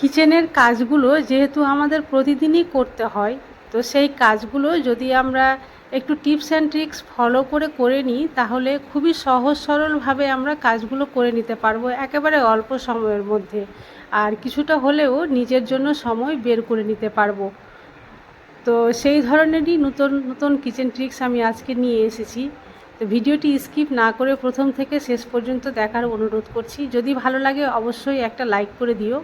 কিচেনের কাজগুলো যেহেতু আমাদের প্রতিদিনই করতে হয়, তো সেই কাজগুলো যদি আমরা একটু টিপস অ্যান্ড ট্রিক্স ফলো করে করে নিই, তাহলে খুবই সহজ সরলভাবে আমরা কাজগুলো করে নিতে পারব একেবারে অল্প সময়ের মধ্যে। আর কিছুটা হলেও নিজের জন্য সময় বের করে নিতে পারব। তো সেই ধরনেরই নতুন নতুন কিচেন ট্রিক্স আমি আজকে নিয়ে এসেছি। তো ভিডিওটি স্কিপ না করে প্রথম থেকে শেষ পর্যন্ত দেখার অনুরোধ করছি। যদি ভালো লাগে অবশ্যই একটা লাইক করে দিও।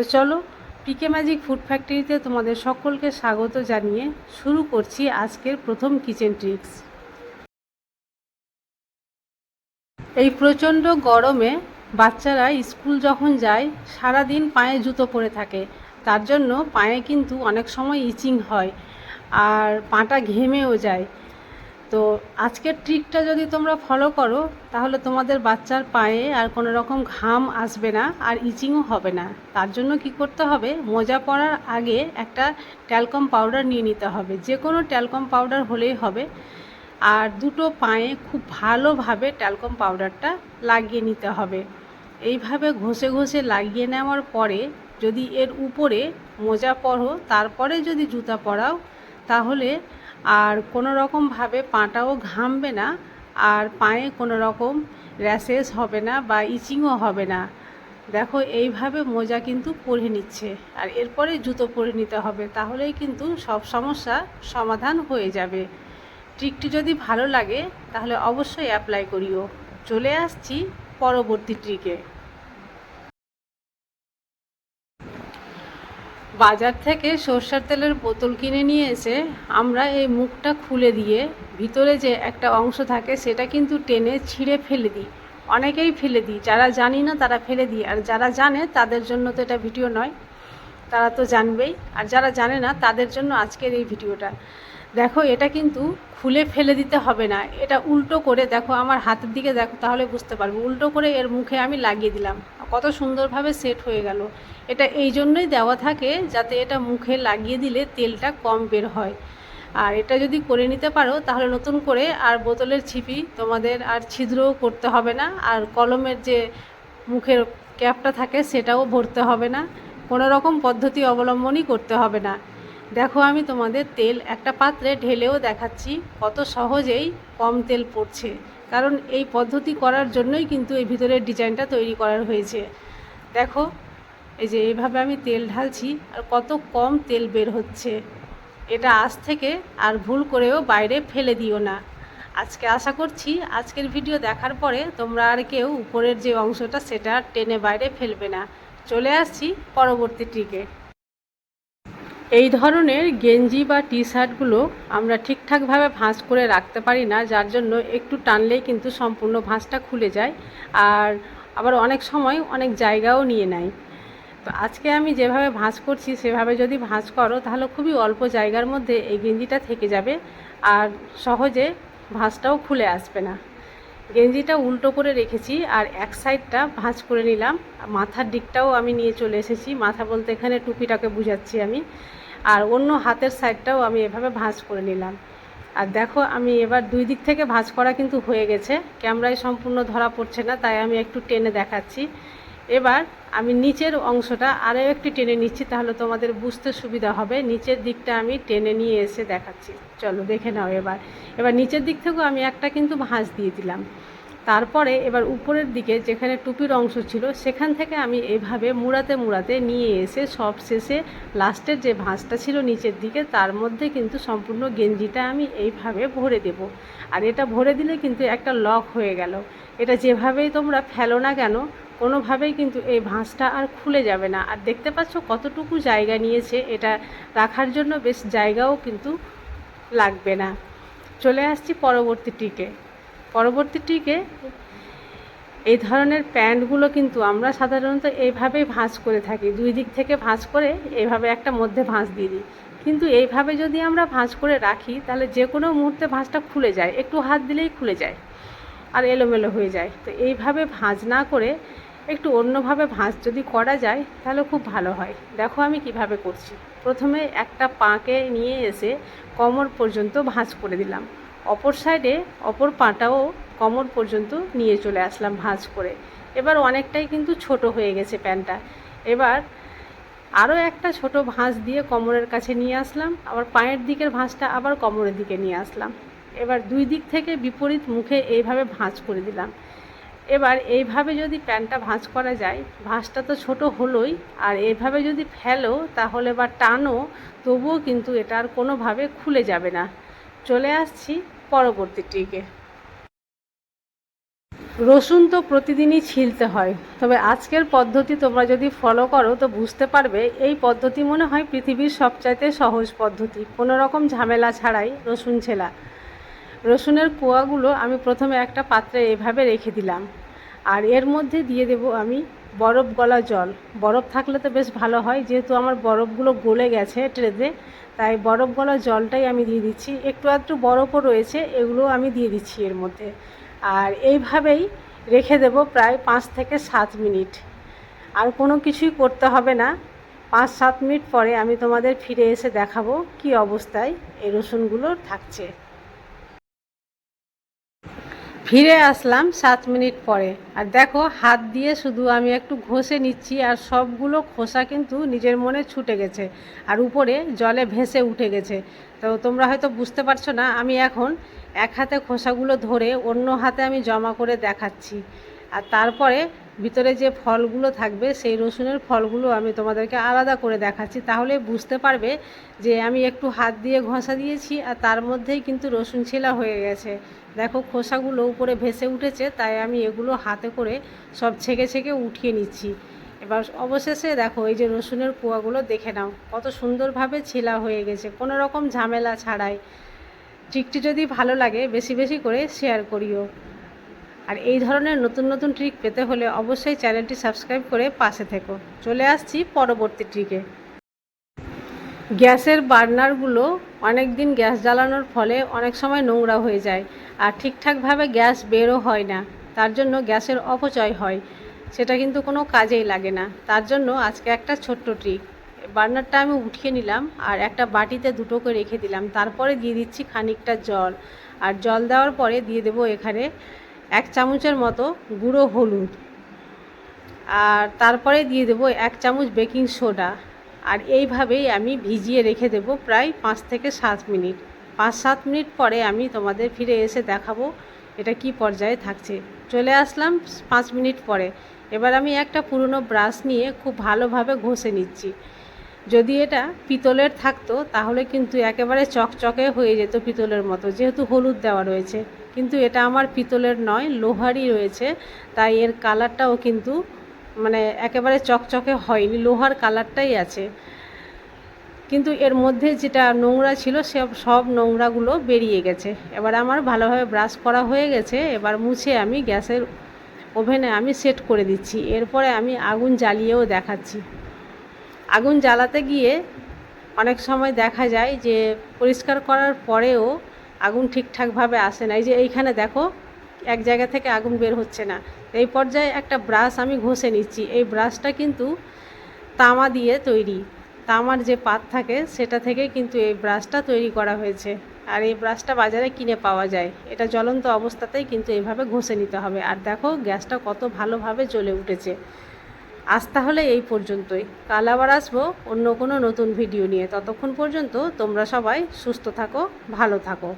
তো চলো পিকে ম্যাজিক ফুড ফ্যাক্টরিতে তোমাদের সকলকে স্বাগত জানিয়ে শুরু করছি আজকের প্রথম কিচেন ট্রিক্স এই প্রচণ্ড গরমে বাচ্চারা স্কুল যখন যায়, সারাদিন পায়ে জুতো পরে থাকে। তার জন্য পায়ে কিন্তু অনেক সময় ইচিং হয়, আর পাটা ঘেমেও যায়। তো আজকের ট্রিকটা যদি তোমরা ফলো করো, তাহলে তোমাদের বাচ্চার পায়ে আর কোনো রকম ঘাম আসবে না আর ইচিংও হবে না। তার জন্য কি করতে হবে, মোজা পরার আগে একটা ট্যালকম পাউডার নিয়ে নিতে হবে। যে কোনো ট্যালকম পাউডার হলেই হবে। আর দুটো পায়ে খুব ভালোভাবে ট্যালকম পাউডারটা লাগিয়ে নিতে হবে। এইভাবে ঘষে ঘষে লাগিয়ে নেওয়ার পরে যদি এর উপরে মোজা পরো, তারপরে যদি জুতা পরাও, তাহলে আর কোনো রকমভাবে পাটাও ঘামবে না, আর পায়ে কোনো রকম র্যাশেস হবে না বা ইচিংও হবে না। দেখো, এইভাবে মোজা কিন্তু পরে নিচ্ছে, আর এরপরে জুতো পরে নিতে হবে, তাহলেই কিন্তু সব সমস্যা সমাধান হয়ে যাবে। ট্রিকটি যদি ভালো লাগে, তাহলে অবশ্যই অ্যাপ্লাই করিও। চলে আসছি পরবর্তী ট্রিকে। বাজার থেকে সর্ষের তেলের বোতল কিনে নিয়ে এসে আমরা এই মুখটা খুলে দিয়ে ভিতরে যে একটা অংশ থাকে সেটা কিন্তু টেনে ছিঁড়ে ফেলে দিই। অনেকেই ফেলে দিই, যারা জানি না তারা ফেলে দিই। আর যারা জানে তাদের জন্য তো এটা ভিডিও নয়, তারা তো জানবেই। আর যারা জানে না তাদের জন্য আজকের এই ভিডিওটা। দেখো, এটা কিন্তু খুলে ফেলে দিতে হবে না। এটা উল্টো করে, দেখো আমার হাতের দিকে দেখো, তাহলে বুঝতে পারব। উল্টো করে এর মুখে আমি লাগিয়ে দিলাম। কত সুন্দরভাবে সেট হয়ে গেল। এটা এই জন্যই দেওয়া থাকে যাতে এটা মুখে লাগিয়ে দিলে তেলটা কম বের হয়। আর এটা যদি করে নিতে পারো, তাহলে নতুন করে আর বোতলের ছিপি তোমাদের আর ছিদ্রও করতে হবে না। আর কলমের যে মুখের ক্যাপটা থাকে, সেটাও ভরতে হবে না। কোনো রকম পদ্ধতি অবলম্বনই করতে হবে না। দেখো আমি তোমাদের তেল একটা পাত্রে ঢেলেও দেখাচ্ছি কত সহজেই কম তেল পড়ছে। কারণ এই পদ্ধতি করার জন্যই কিন্তু এই ভিতরের ডিজাইনটা তৈরি করার হয়েছে। দেখো, এই যে এইভাবে আমি তেল ঢালছি আর কত কম তেল বের হচ্ছে। এটা আজ থেকে আর ভুল করেও বাইরে ফেলে দিও না। আজকে আশা করছি আজকের ভিডিও দেখার পরে তোমরা আর কেউ উপরের যে অংশটা সেটা টেনে বাইরে ফেলবে না। চলে আসছি পরবর্তী ট্রিকে। এই ধরনের গেঞ্জি বা টি শার্টগুলো আমরা ঠিকঠাকভাবে ভাঁজ করে রাখতে পারি না, যার জন্য একটু টানলেই কিন্তু সম্পূর্ণ ভাঁজটা খুলে যায় আর আবার অনেক সময় অনেক জায়গাও নিয়ে নেয়। তো আজকে আমি যেভাবে ভাঁজ করছি সেভাবে যদি ভাঁজ করো তাহলে খুবই অল্প জায়গার মধ্যে এই গেঞ্জিটা থেকে যাবে আর সহজে ভাঁজটাও খুলে আসবে না। গেঞ্জিটা উল্টো করে রেখেছি আর এক সাইডটা ভাঁজ করে নিলাম। মাথার দিকটাও আমি নিয়ে চলে এসেছি। মাথা বলতে এখানে টুপিটাকে বুঝাচ্ছি আমি। আর অন্য হাতের সাইডটাও আমি এভাবে ভাঁজ করে নিলাম। আর দেখো, আমি এবার দুই দিক থেকে ভাঁজ করা কিন্তু হয়ে গেছে। ক্যামেরায় সম্পূর্ণ ধরা পড়ছে না, তাই আমি একটু টেনে দেখাচ্ছি। এবার আমি নিচের অংশটা আরও একটু টেনে নিচ্ছি, তাহলে তোমাদের বুঝতে সুবিধা হবে। নিচের দিকটা আমি টেনে নিয়ে এসে দেখাচ্ছি। চলো দেখে নাও এবার। এবার নিচের দিক থেকেও আমি একটা কিন্তু ভাঁজ দিয়ে দিলাম। তারপরে এবার উপরের দিকে যেখানে টুপির অংশ ছিল, সেখান থেকে আমি এভাবে মুড়াতে মুড়াতে নিয়ে এসে সব শেষে লাস্টের যে ভাঁজটা ছিল নিচের দিকে, তার মধ্যে কিন্তু সম্পূর্ণ গেঞ্জিটা আমি এইভাবে ভরে দেব। আর এটা ভরে দিলে কিন্তু একটা লক হয়ে গেল। এটা যেভাবেই তোমরা ফেলো না কেন কোনোভাবেই কিন্তু এই ভাঁজটা আর খুলে যাবে না। আর দেখতে পাচ্ছ কতটুকু জায়গা নিয়েছে, এটা রাখার জন্য বেশ জায়গাও কিন্তু লাগবে না। চলে আসছি পরবর্তীটিকে পরবর্তীটিকে এই ধরনের প্যান্টগুলো কিন্তু আমরা সাধারণত এইভাবেই ভাঁজ করে থাকি। দুই দিক থেকে ভাঁজ করে এইভাবে একটা মধ্যে ভাঁজ দিয়ে দিই। কিন্তু এইভাবে যদি আমরা ভাঁজ করে রাখি, তাহলে যে কোনো মুহূর্তে ভাঁজটা খুলে যায়। একটু হাত দিলেই খুলে যায় আর এলোমেলো হয়ে যায়। তো এইভাবে ভাঁজ না করে একটু অন্যভাবে ভাঁজ যদি করা যায়, তাহলে খুব ভালো হয়। দেখো আমি কীভাবে করছি। প্রথমে একটা পাকে নিয়ে এসে কোমর পর্যন্ত ভাঁজ করে দিলাম। অপর সাইডে অপর পাটাও কোমর পর্যন্ত নিয়ে চলে আসলাম ভাঁজ করে। এবার অনেকটাই কিন্তু ছোট হয়ে গেছে প্যান্টটা এবার আরও একটা ছোট ভাঁজ দিয়ে কোমরের কাছে নিয়ে আসলাম। আবার পায়ের দিকের ভাঁজটা আবার কোমরের দিকে নিয়ে আসলাম। এবার দুই দিক থেকে বিপরীত মুখে এইভাবে ভাঁজ করে দিলাম। এবার এইভাবে যদি প্যান্টটা ভাঁজ করা যায়, ভাঁজটা তো ছোট হলোই, আর এইভাবে যদি ফেলো, তাহলে বা টানো, তবুও কিন্তু এটা আর কোনোভাবে খুলে যাবে না। চলে আসছি পরবর্তী ট্রিকে। রসুন তো প্রতিদিনই ছিলতে হয়, তবে আজকের পদ্ধতি তোমরা যদি ফলো করো, তো বুঝতে পারবে এই পদ্ধতি মনে হয় পৃথিবীর সবচাইতে সহজ পদ্ধতি। কোনো রকম ঝামেলা ছাড়াই রসুন ছেলা। রসুনের কোয়াগুলো আমি প্রথমে একটা পাত্রে এভাবে রেখে দিলাম। আর এর মধ্যে দিয়ে দেব আমি বরফ গলা জল। বরফ থাকলে তো বেশ ভালো হয়, যেহেতু আমার বরফগুলো গলে গেছে ট্রেতে, তাই বরফ গলা জলটাই আমি দিয়ে দিচ্ছি। একটু একটু বরফও রয়েছে, এগুলো আমি দিয়ে দিচ্ছি এর মধ্যে। আর এইভাবেই রেখে দেব প্রায় পাঁচ থেকে সাত মিনিট। আর কোনো কিছুই করতে হবে না। পাঁচ সাত মিনিট পরে আমি তোমাদের ফিরে এসে দেখাবো কি অবস্থায় এই রসুনগুলো থাকছে। ফিরে আসলাম সাত মিনিট পরে। আর দেখো, হাত দিয়ে শুধু আমি একটু ঘষে নিচ্ছি আর সবগুলো খোসা কিন্তু নিজের মনে ছুটে গেছে আর উপরে জলে ভেসে উঠে গেছে। তো তোমরা হয়তো বুঝতে পারছ না, আমি এখন এক হাতে খোসাগুলো ধরে অন্য হাতে আমি জমা করে দেখাচ্ছি। আর তারপরে ভিতরে যে ফলগুলো থাকবে, সেই রসুনের ফলগুলো আমি তোমাদেরকে আলাদা করে দেখাচ্ছি। তাহলে বুঝতে পারবে যে আমি একটু হাত দিয়ে ঘষা দিয়েছি আর তার মধ্যেই কিন্তু রসুন ছেলা হয়ে গেছে। দেখো খোসাগুলো উপরে ভেসে উঠেছে, তাই আমি এগুলো হাতে করে সব ছেঁকে ছেঁকে উঠিয়ে নিচ্ছি। এবার অবশেষে দেখো এই যে রসুনের কুয়াগুলো দেখে নাও, কত সুন্দরভাবে ছিলা হয়ে গেছে, কোনো রকম ঝামেলা ছাড়াই। ট্রিকটি যদি ভালো লাগে বেশি বেশি করে শেয়ার করিও। আর এই ধরনের নতুন নতুন ট্রিক পেতে হলে অবশ্যই চ্যানেলটি সাবস্ক্রাইব করে পাশে থেকো। চলে আসছি পরবর্তী ট্রিকে গ্যাসের বার্নারগুলো অনেক দিন গ্যাস জ্বালানোর ফলে অনেক সময় নোংরা হয়ে যায়। আর ঠিকঠাকভাবে গ্যাস বেরও হয় না। তার জন্য গ্যাসের অপচয় হয়। সেটা কিন্তু কোনো কাজেই লাগে না। তার জন্য আজকে একটা ছোট্ট ট্রিক বার্নারটা আমি উঠিয়ে নিলাম আর একটা বাটিতে দুটো করে রেখে দিলাম। তারপরে দিয়ে দিচ্ছি খানিকটা জল। আর জল দেওয়ার পরে দিয়ে দেবো এখানে এক চামচের মতো গুঁড়ো হলুদ। আর তারপরে দিয়ে দেবো এক চামচ বেকিং সোডা। আর এইভাবেই আমি ভিজিয়ে রেখে দেবো প্রায় পাঁচ থেকে সাত মিনিট। পাঁচ সাত মিনিট পরে আমি তোমাদের ফিরে এসে দেখাবো এটা কি পর্যায়ে থাকছে। চলে আসলাম পাঁচ মিনিট পরে। এবার আমি একটা পুরনো ব্রাশ নিয়ে খুব ভালোভাবে ঘষে নিচ্ছি। যদি এটা পিতলের থাকতো, তাহলে কিন্তু একেবারে চকচকে হয়ে যেত পিতলের মতো, যেহেতু হলুদ দেওয়া রয়েছে। কিন্তু এটা আমার পিতলের নয়, লোহারই রয়েছে। তাই এর কালারটাও কিন্তু মানে একেবারে চকচকে হয়নি, লোহার কালারটাই আছে। কিন্তু এর মধ্যে যেটা নোংরা ছিল সব সব নোংরাগুলো বেরিয়ে গেছে। এবার আমার ভালোভাবে ব্রাশ করা হয়ে গেছে, এবার মুছে আমি গ্যাসের ওভেনে আমি সেট করে দিচ্ছি। এরপরে আমি আগুন জ্বালিয়েও দেখাচ্ছি। আগুন জ্বালাতে গিয়ে অনেক সময় দেখা যায় যে, পরিষ্কার করার পরেও আগুন ঠিকঠাকভাবে আসে না। এই যে এইখানে দেখো, এক জায়গা থেকে আগুন বের হচ্ছে না। এই পর্যায়ে একটা ব্রাশ আমি ঘষে নিচ্ছি। এই ব্রাশটা কিন্তু তামা দিয়ে তৈরি। তামার যে পাত থাকে, সেটা থেকে কিন্তু এই ব্রাশটা তৈরি করা হয়েছে। আর এই ব্রাশটা বাজারে কিনে পাওয়া যায়। এটা জ্বলন্ত অবস্থাতেই কিন্তু এইভাবে ঘষে নিতে হবে। আর দেখো, গ্যাসটা কত ভালোভাবে জ্বলে উঠেছে। আজ তাহলে এই পর্যন্তই। কাল আবার আসব অন্য কোনো নতুন ভিডিও নিয়ে। ততক্ষণ পর্যন্ত তোমরা সবাই সুস্থ থাকো, ভালো থাকো।